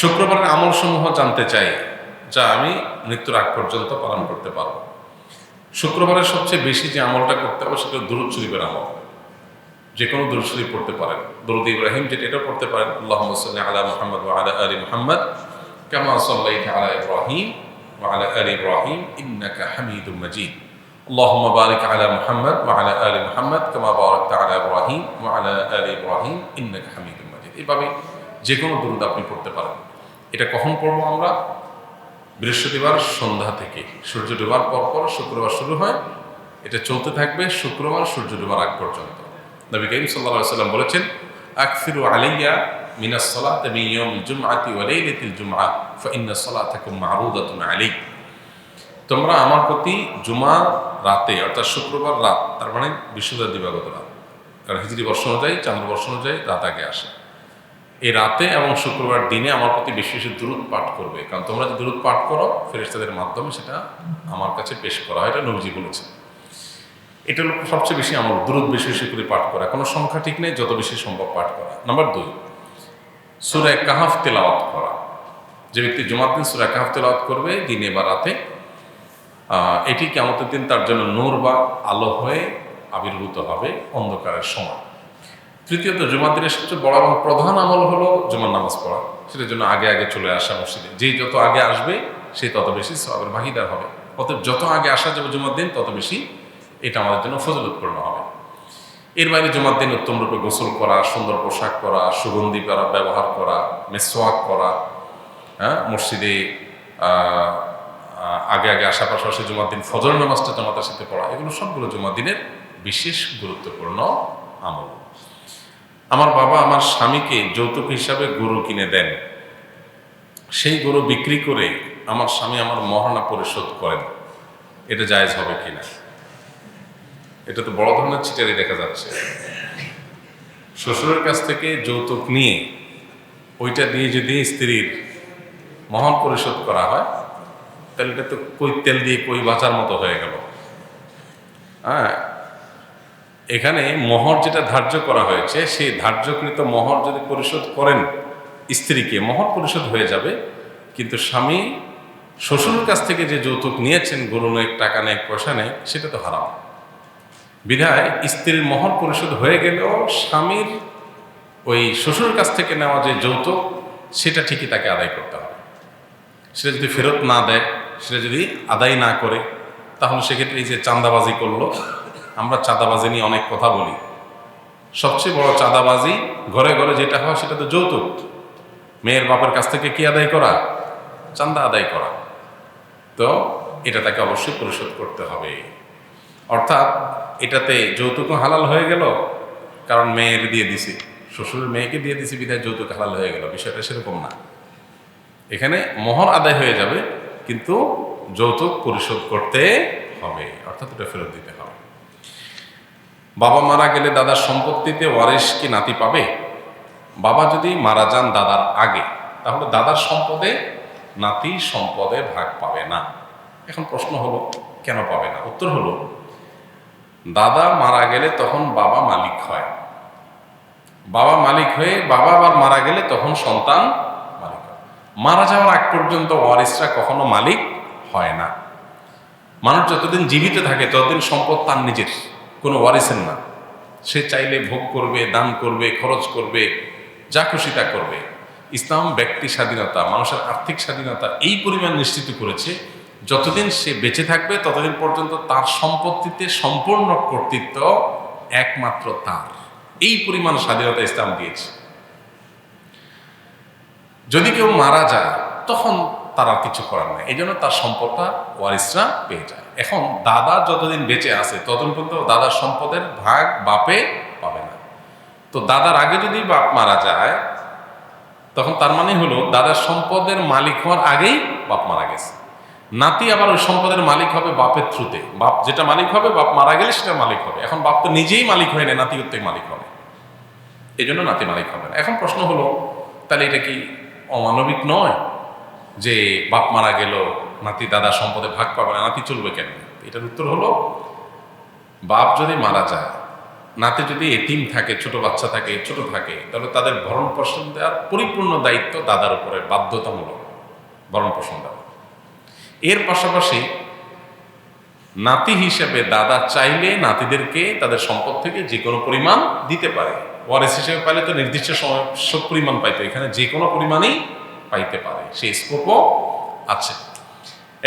শুক্রবারের আমলসমূহ জানতে চাই যা আমি মৃত্যুর আগ পর্যন্ত পালন করতে পারবো শুক্রবারের সবচেয়ে বেশি যে আমলটা করতে হবে সেটা দুরুদ শরীফের আমল যে কোনো দুরুদ শরীফ পড়তে পারেন দরুদ ইব্রাহিম যেটা এটাও পড়তে পারেন আল্লাহ সাল্লি আলা মুহাম্মদ ওয়া আলা আলি মুহাম্মদ কামা সাল্লাইতা আলা ইব্রাহিম ওয়া আলা আলি ইব্রাহিম ইন্নাকা হামিদুম মাজিদ اللهم بارك على محمد وعلى آل محمد كما باركت على إبراهيم وعلى آل إبراهيم إنك حميد مجيد এইভাবে যে কোনো দরুদ আপনি পড়তে পারেন এটা কখন পড়ব আমরা? বৃহস্পতিবার সন্ধ্যা থেকে। সূর্য ডোবার পর পর শুক্রবার শুরু হয়। এটা চলতে থাকবে শুক্রবার সূর্য ডোবার আগ পর্যন্ত। নবী করিম সাল্লাল্লাহু সাল্লাম বলেছেন, আকসিরু আলাইয়া মিনাস সালাতি মিন ইয়াউমিল জুমআতি ওয়া লাইলাতিল জুমআ, ফা ইন্না সালাতাকুম মা'রুদাতুন আলাইক। তোমরা আমার প্রতি জুমা রাতে, অর্থাৎ শুক্রবার রাত, তার মানে বিশুদ্ধ দিবাগত রাত, কারণ হিজরি বর্ষ অনুযায়ী চান্দ্র বর্ষ অনুযায়ী রাত আগে আসে। এই রাতে এবং শুক্রবার দিনে আমার প্রতি বেশি বেশি দূরত পাঠ করবে। কারণ তোমরা যে দূরত পাঠ করো ফেরেস্তাদের মাধ্যমে সেটা আমার কাছে পেশ করা হয়, এটা নবজি বলেছে এটা হলো সবচেয়ে বেশি আমার দূরত বেশি বেশি করে পাঠ করা। কোনো সংখ্যা ঠিক নেই, যত বেশি সম্ভব পাঠ করা। নাম্বার দুই সুরায় কাহাফ তেলাওয়াত করা। যে ব্যক্তি জুমার দিন সুরায় কাহাফ তেলাওয়াত করবে, দিনে বা রাতে এটি কেমতের দিন তার জন্য নূর বা আলো হয়ে আবির্ভূত হবে অন্ধকারের সময়। তৃতীয়ত, জুমার দিনের সবচেয়ে বড় এবং প্রধান আমল হলো জুমার নামাজ পড়া। সেটার জন্য আগে আগে চলে আসা মসজিদে। যেই যত আগে আসবে, সে তত বেশি সবের ভাগিদার হবে। অতএব যত আগে আসা যাবে জুমার দিন, তত বেশি এটা আমাদের জন্য ফজলতপূর্ণ হবে। এর বাইরে জুমার দিন উত্তম রূপে গোসল করা, সুন্দর পোশাক পরা, সুগন্ধি করা ব্যবহার করা মেসোয়াক করা হ্যাঁ মসজিদে আগে আগে আসা পাশাপাশি জুমার দিন ফজর নামাজটা জামাতের সাথে পড়া, এগুলো সবগুলো জুমার দিনের বিশেষ গুরুত্বপূর্ণ আমল। আমার বাবা আমার স্বামীকে যৌতুক হিসাবে গরু কিনে দেন। সেই গরু বিক্রি করে আমার স্বামী আমার মহানা পরিশোধ করেন। এটা জায়েজ হবে কিনা? এটা তো বড় ধরনের চিটারি দেখা যাচ্ছে। শ্বশুরের কাছ থেকে যৌতুক নিয়ে ওইটা দিয়ে যদি স্ত্রীর মহান পরিশোধ করা হয়, তাহলে এটা তো কই তেল দিয়ে কই বাঁচার মতো হয়ে গেল। হ্যাঁ এখানে মহর যেটা ধার্য করা হয়েছে, সেই ধার্যকৃত মহর যদি পরিশোধ করেন স্ত্রীকে, মহর পরিশোধ হয়ে যাবে। কিন্তু স্বামী শ্বশুরের কাছ থেকে যে যৌতুক নিয়েছেন, গরু নেই টাকা নেই পয়সা নেই সেটা তো হারাম। বিধায় স্ত্রীর মহর পরিশোধ হয়ে গেলেও স্বামীর ওই শ্বশুরের কাছ থেকে নেওয়া যে যৌতুক, সেটা ঠিকই তাকে আদায় করতে হবে। সেটা যদি ফেরত না দেয়, সেটা যদি আদায় না করে, তাহলে সেক্ষেত্রে এই যে চাঁদাবাজি করল আমরা চাঁদাবাজি নিয়ে অনেক কথা বলি। সবচেয়ে বড় চাঁদাবাজি ঘরে ঘরে যেটা হয় সেটা তো যৌতুক। মেয়ের বাপের কাছ থেকে কি আদায় করা? চান্দা আদায় করা। তো এটা তাকে অবশ্যই পরিশোধ করতে হবে। অর্থাৎ এটাতে যৌতুকও হালাল হয়ে গেল, কারণ মেয়ের দিয়ে দিছি। শ্বশুরের মেয়েকে দিয়ে দিছি, বিধায় যৌতুক হালাল হয়ে গেল। বিষয়টা সেরকম না। এখানে মোহর আদায় হয়ে যাবে, কিন্তু যৌতুক পরিশোধ করতে হবে। অর্থাৎ এটা ফেরত দিতে হবে। বাবা মারা গেলে দাদার সম্পত্তিতে ওয়ারিশ কি নাতি পাবে? বাবা যদি মারা যান দাদার আগে, তাহলে দাদার সম্পদে নাতি সম্পদে ভাগ পাবে না। এখন প্রশ্ন হলো, কেন পাবে না? উত্তর হলো, দাদা মারা গেলে তখন বাবা মালিক হয়। বাবা মালিক হয়ে বাবা আবার মারা গেলে তখন সন্তান মালিক হয়। মারা যাওয়ার আগ পর্যন্ত ওয়ারিসরা কখনো মালিক হয় না। মানুষ যতদিন জীবিত থাকে, ততদিন সম্পদ তার নিজের। কোনো ওয়ারিসের না। সে চাইলে ভোগ করবে, দান করবে, খরচ করবে, যা খুশি তা করবে। ইসলাম ব্যক্তি স্বাধীনতা, মানুষের আর্থিক স্বাধীনতা এই পরিমাণ নিশ্চিত করেছে, যতদিন সে বেঁচে থাকবে, ততদিন পর্যন্ত তার সম্পত্তিতে সম্পূর্ণ কর্তৃত্ব একমাত্র তার। এই পরিমাণ স্বাধীনতা ইসলাম দিয়েছে। যদি কেউ মারা যায়, তখন তার আর কিছু করার নেই। এই জন্য তার সম্পদটা ওয়ারিসরা পেয়ে যায়। এখন দাদা যতদিন বেঁচে আছে, ততদিন পর্যন্ত দাদার সম্পদের ভাগ বাপে পাবে না। তো দাদার আগে যদি বাপ মারা যায়, তখন তার মানে হলো দাদার সম্পদের মালিক হওয়ার আগেই বাপ মারা গেছে। নাতি আবার ওই সম্পদের মালিক হবে বাপের থ্রুতে। বাপ যেটা মালিক হবে, বাপ মারা গেলে সেটা মালিক হবে। এখন বাপ তো নিজেই মালিক হয় না নাতি করতে মালিক হবে। এই জন্য নাতি মালিক হবে না। এখন প্রশ্ন হলো, তাহলে এটা কি অমানবিক নয়? যে বাপ মারা গেল, নাতি, দাদা সম্পদে ভাগ পাবে না, নাতি চলবে কেন? এটার উত্তর হলো, বাপ যদি মারা যায়, নাতে যদি এতিম থাকে, ছোট বাচ্চা থাকে, ছোট থাকে, তাহলে তাদের ভরণ পোষণ দেওয়ার পরিপূর্ণ দায়িত্ব দাদার উপরে, বাধ্যতামূলক ভরণ পোষণ দেওয়া। এর পাশাপাশি নাতি হিসেবে দাদা চাইলে নাতিদেরকে তাদের সম্পদ থেকে যে কোনো পরিমাণ দিতে পারে। ওয়ারেস হিসেবে পাইলে তো নির্দিষ্ট সময় পরিমাণ পাইতো। এখানে যে কোনো পরিমাণই পাইতে পারে। সেই স্কোপও আছে।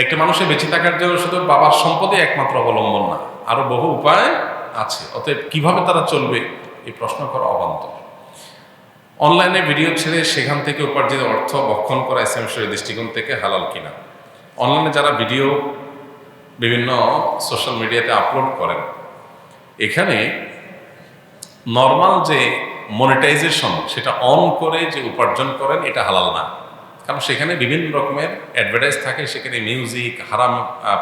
একটা মানুষের বেঁচে থাকার জন্য শুধু বাবার সম্পদে একমাত্র অবলম্বন না, আরও বহু উপায় আছে। অতএব কীভাবে তারা চলবে, এই প্রশ্ন করা অবান্তর। অনলাইনে ভিডিও ছেড়ে সেখান থেকে উপার্জিত অর্থ বক্ষণ করা ইসলামের দৃষ্টিকোণ থেকে হালাল কিনা? অনলাইনে যারা ভিডিও বিভিন্ন সোশ্যাল মিডিয়াতে আপলোড করেন, এখানে নর্মাল যে মনিটাইজেশন, সেটা অন করে যে উপার্জন করেন, এটা হালাল না। কারণ সেখানে বিভিন্ন রকমের অ্যাডভার্টাইজ থাকে, সেখানে মিউজিক হারাম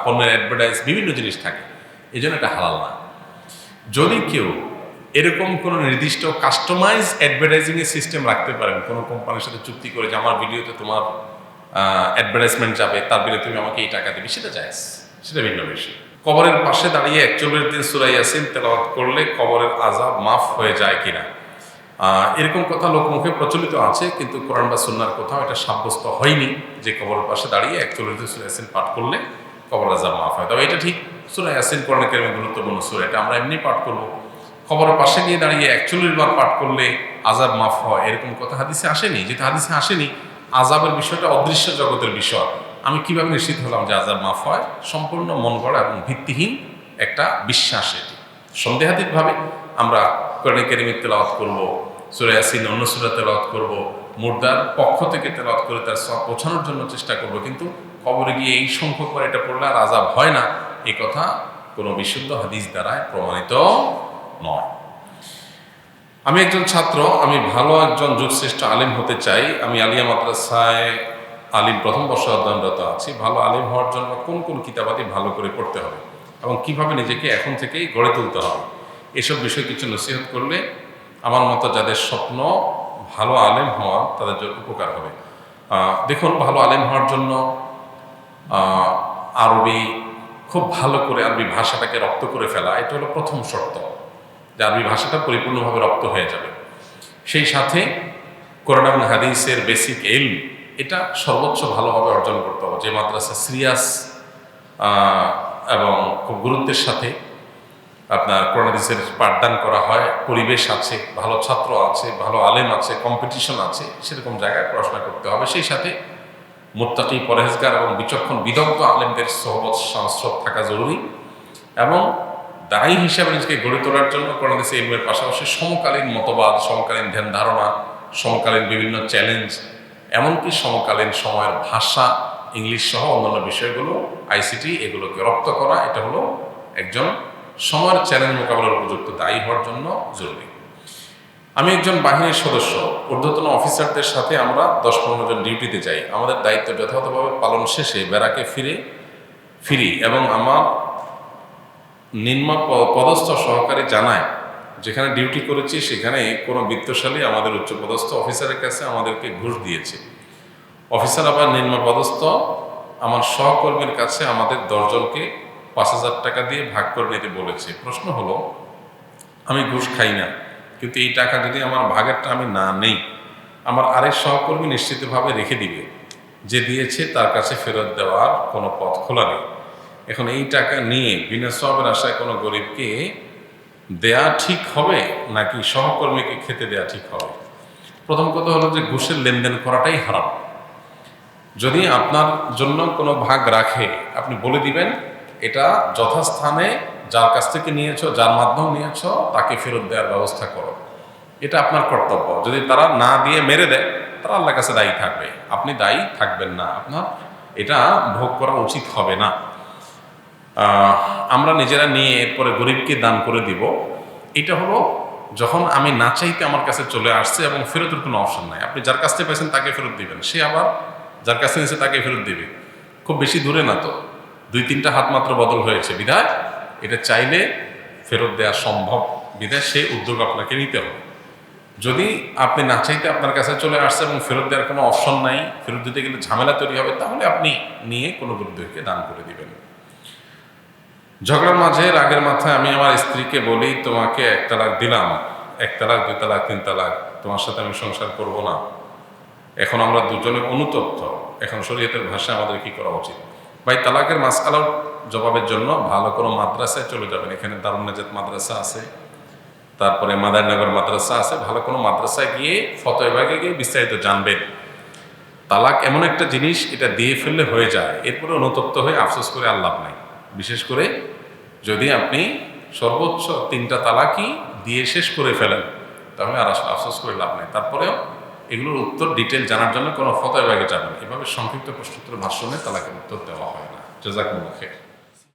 পণ্যের অ্যাডভার্টাইজ বিভিন্ন জিনিস থাকে। এই জন্য এটা হালাল না। যদি কেউ এরকম কোনো নির্দিষ্ট কাস্টমাইজ অ্যাডভার্টাইজিং এর সিস্টেম রাখতে পারেন, কোনো কোম্পানির সাথে চুক্তি করে যে আমার ভিডিওতে তোমার অ্যাডভার্টাইজমেন্ট যাবে, তার বিরুদ্ধে তুমি আমাকে এই টাকা দেবে, সেটা যায় সেটা ভিন্ন বিষয়। কবরের পাশে দাঁড়িয়ে একচল্লিশ দিন সুরাই ইয়াসিন তেলাওয়াত করলে কবরের আজাব মাফ হয়ে যায় কিনা? এরকম কথা লোকমুখে প্রচলিত আছে, কিন্তু কোরআন বা সুন্নার কোথাও এটা সাব্যস্ত হয়নি যে কবরের পাশে দাঁড়িয়ে একচল্লিশ সুরাই ইয়াসিন পাঠ করলে কবর আজাব মাফ হয়। তবে এটা ঠিক সুরাই ইয়াসিন কোরআন কেরিমের গুরুত্বপূর্ণ সুরা, এটা আমরা এমনি পাঠ করব। খবরের পাশে গিয়ে দাঁড়িয়ে একচল্লিশ বার পাঠ করলে আজাব মাফ হয়, এরকম কথা হাদিসে আসেনি। যেটা হাদিসে আসেনি আজাবের বিষয়টা অদৃশ্য জগতের বিষয়। আমি কীভাবে নিশ্চিত হলাম যে আজাব মাফ হয়? সম্পূর্ণ মন গড়া এবং ভিত্তিহীন একটা বিশ্বাস এটি। সন্দেহাতীতভাবে আমরা কোরআন কেরিমের তেলাওয়াত করব। সুরে ইয়াসিন অন্য সুরা তেলাওয়াত করব, মুর্দার পক্ষ থেকে তেলাওয়াত করে তার সব পৌঁছানোর জন্য চেষ্টা করব, কিন্তু কবরে গিয়ে এই সংখ্যক করে এটা পড়লে আর আজাব হয় না। এই কথা কোনো বিশুদ্ধ হাদিস দ্বারায় প্রমাণিত নয়। আমি একজন ছাত্র, আমি ভালো একজন যুগশ্রেষ্ঠ আলিম হতে চাই। আমি আলিয়া মাদ্রাসায় আলিম প্রথম বর্ষ অধ্যয়নরত আছি। ভালো আলিম হওয়ার জন্য কোন কোন কিতাবাদি ভালো করে পড়তে হবে এবং কীভাবে নিজেকে এখন থেকেই গড়ে তুলতে হবে, এসব বিষয়ে কিছু নসিহত করলে আমার মতো যাদের স্বপ্ন ভালো আলেম হওয়া তাদের জন্য উপকার হবে। দেখুন, ভালো আলেম হওয়ার জন্য আরবি খুব ভালো করে আরবি ভাষাটাকে রপ্ত করে ফেলা, এটা হলো প্রথম শর্ত, যে আরবি ভাষাটা পরিপূর্ণভাবে রপ্ত হয়ে যাবে। সেই সাথে কোরআন হাদিসের বেসিক এল এটা সর্বোচ্চ ভালোভাবে অর্জন করতে হবে। যে মাদ্রাসা সিরিয়াস এবং খুব গুরুত্বের সাথে আপনার কোরআন হাদিসের পাঠদান করা হয়, পরিবেশ আছে, ভালো ছাত্র আছে, ভালো আলেম আছে কম্পিটিশন আছে, সেরকম জায়গায় পড়াশোনা করতে হবে। সেই সাথে মোত্তাকি পরেজগার এবং বিচক্ষণ বিদগ্ধ আলেমদের সহবত সংস্রব থাকা জরুরি এবং দায়ী হিসাবে নিজেকে গড়ে তোলার জন্য কোরআন হাদিসের পাশাপাশি সমকালীন মতবাদ, সমকালীন ধ্যান ধারণা, সমকালীন বিভিন্ন চ্যালেঞ্জ এমনকি সমকালীন সময়ের ভাষা, ইংলিশ সহ অন্যান্য বিষয়গুলো আইসিটি এগুলোকে রপ্ত করা, এটা হলো একজন সময়ের চ্যালেঞ্জ মোকাবেলার উপযুক্ত দায়ী হওয়ার জন্য জরুরি। আমি একজন বাহিনীর সদস্য, ঊর্ধ্বতন অফিসারদের সাথে আমরা দশ পনেরো জন ডিউটিতে যাই। আমাদের দায়িত্ব যথাযথভাবে পালন শেষে বেড়াকে ফিরে, ফিরি এবং আমার নিম্ন পদস্থ সহকারী জানায়, যেখানে ডিউটি করেছি, সেখানে কোনো বিত্তশালী আমাদের উচ্চপদস্থ অফিসারের কাছে আমাদেরকে ঘুষ দিয়েছে। অফিসার আবার নিম্ন পদস্থ, আমার সহকর্মীর কাছে আমাদের দশজনকে পাঁচ হাজার টাকা দিয়ে ভাগ করে নিতে বলেছে। প্রশ্ন হলো, আমি ঘুষ খাই না, কিন্তু এই টাকা যদি আমার ভাগেরটা আমি না নেই, আমার আরেক সহকর্মী নিশ্চিতভাবে রেখে দিবে, যে দিয়েছে তার কাছে ফেরত দেওয়ার কোনো পথ খোলা নেই। এখন এই টাকা নিয়ে বিনা সবের আশায় কোনো গরিবকে দেয়া ঠিক হবে, নাকি সহকর্মীকে খেতে দেয়া ঠিক হবে? প্রথম কথা হলো যে ঘুষের লেনদেন করাটাই হারাম। যদি আপনার জন্য কোনো ভাগ রাখে, আপনি বলে দিবেন এটা যথাস্থানে যার কাছ থেকে নিয়েছো, যার মাধ্যম নিয়েছো, তাকে ফেরত দেওয়ার ব্যবস্থা করো। এটা আপনার কর্তব্য। যদি তারা না দিয়ে মেরে দেয়, তারা আল্লাহর কাছে দায়ী থাকবে। আপনি দায়ী থাকবেন না। আপনার এটা ভোগ করা উচিত হবে না। আমরা নিজেরা নিয়ে এরপরে গরিবকে দান করে দিব। এটা হলো, যখন আমি না চাইতে আমার কাছে চলে আসছে এবং ফেরতের কোনো অপশন নাই, আপনি যার কাছ থেকে পেয়েছেন তাকে ফেরত দিবেন। সে আবার যার কাছে নিয়েছে তাকে ফেরত দিবে। খুব বেশি দূরে না তো। দুই তিনটা হাত মাত্র বদল হয়েছে। বিধায় এটা চাইলে ফেরত দেওয়া সম্ভব। বিধায় সেই উদ্যোগ আপনাকে নিতে হবে। যদি আপনি না চাইতে আপনার কাছে চলে আসছে এবং ফেরত দেওয়ার কোনো অপশন নাই, ফেরত দিতে গেলে ঝামেলা তৈরি হবে, তাহলে আপনি নিয়ে কোনো গরিবদেরকে দান করে দিবেন। ঝগড়ার মাঝে রাগের মাথায় আমি আমার স্ত্রীকে বলি, তোমাকে এক তালাক দিলাম। এক তালাক, দুই তালাক, তিন তালাক। তোমার সাথে আমি সংসার করব না। এখন আমরা দুজনে অনুতপ্ত। এখন শরীয়তের ভাষায় আমাদের কি করা উচিত? ভাই, তালাকের মাসকালার জবাবের জন্য ভালো কোনো মাদ্রাসায় চলে যাবেন। এখানে দারুণ নাজাত মাদ্রাসা আছে। তারপরে মাদারনগর মাদ্রাসা আছে। ভালো কোনো মাদ্রাসায় গিয়ে ফতোয়বাগে গিয়ে বিস্তারিত জানবেন। তালাক এমন একটা জিনিস, এটা দিয়ে ফেললে হয়ে যায়। এরপরে অনুতপ্ত হয়ে আফসোস করে আর লাভ নাই। বিশেষ করে যদি আপনি সর্বোচ্চ তিনটা তালাকই দিয়ে শেষ করে ফেলেন, তাহলে আর আফসোস করে লাভ নাই। তারপরেও এগুলোর উত্তর ডিটেল জানার জন্য কোনো ফতোয় ব্যাগে যাবেন এভাবে সংক্ষিপ্ত প্রশ্নোত্তর ভাষণে তালাকের উত্তর দেওয়া হয় না। জাজাকুমুল্লাহ খের।